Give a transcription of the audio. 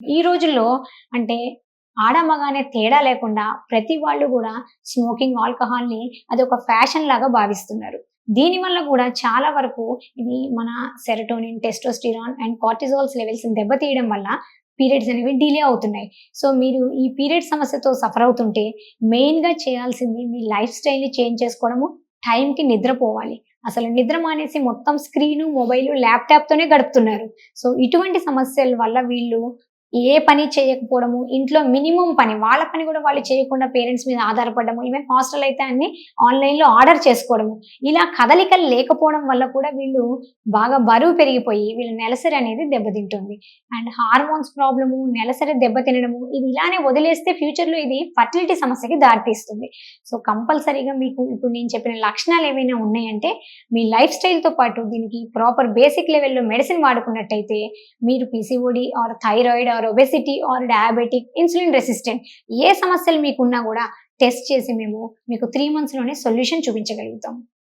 ఈ రోజుల్లో అంటే ఆడమగానే తేడా లేకుండా ప్రతి వాళ్ళు కూడా స్మోకింగ్ ఆల్కహాల్ని అది ఒక ఫ్యాషన్ లాగా భావిస్తున్నారు. దీని వల్ల కూడా చాలా వరకు ఇది మన serotonin testosterone and cortisols levels దెబ్బతీయడం వల్ల పీరియడ్స్ అనేవి డిలే అవుతున్నాయి. సో మీరు ఈ పీరియడ్ సమస్యతో సఫర్ అవుతుంటే మెయిన్గా చేయాల్సింది మీ లైఫ్ స్టైల్ని చేంజ్ చేసుకోవడము టైంకి నిద్రపోవాలి. అసలు నిద్ర మానేసి మొత్తం స్క్రీను మొబైల్ ల్యాప్టాప్తోనే గడుపుతున్నారు. సో ఇటువంటి సమస్యల వల్ల వీళ్ళు ఏ పని చేయకపోవడము ఇంట్లో మినిమం పని వాళ్ళ పని కూడా వాళ్ళు చేయకుండా పేరెంట్స్ మీద ఆధారపడము ఈవెన్ హాస్టల్ అయితే అన్ని ఆన్లైన్లో ఆర్డర్ చేసుకోవడము. ఇలా కదలికలు లేకపోవడం వల్ల కూడా వీళ్ళు బాగా బరువు పెరిగిపోయి వీళ్ళ నెలసరి అనేది దెబ్బతింటుంది. అండ్ హార్మోన్స్ ప్రాబ్లము నెలసరి దెబ్బతినడము ఇది ఇలానే వదిలేస్తే ఫ్యూచర్లో ఇది ఫర్టిలిటీ సమస్యకి దారితీస్తుంది. సో కంపల్సరీగా మీకు ఇప్పుడు నేను చెప్పిన లక్షణాలు ఏవైనా ఉన్నాయంటే మీ లైఫ్ స్టైల్తో పాటు దీనికి ప్రాపర్ బేసిక్ లెవెల్లో మెడిసిన్ వాడుకున్నట్టయితే మీరు PCOD or thyroid or obesity or diabetic insulin resistant ఏ సమస్యలు మీకున్నా కూడా టెస్ట్ చేసి మేము మీకు త్రీ మంత్స్లోనే సొల్యూషన్ చూపించగలుగుతాం.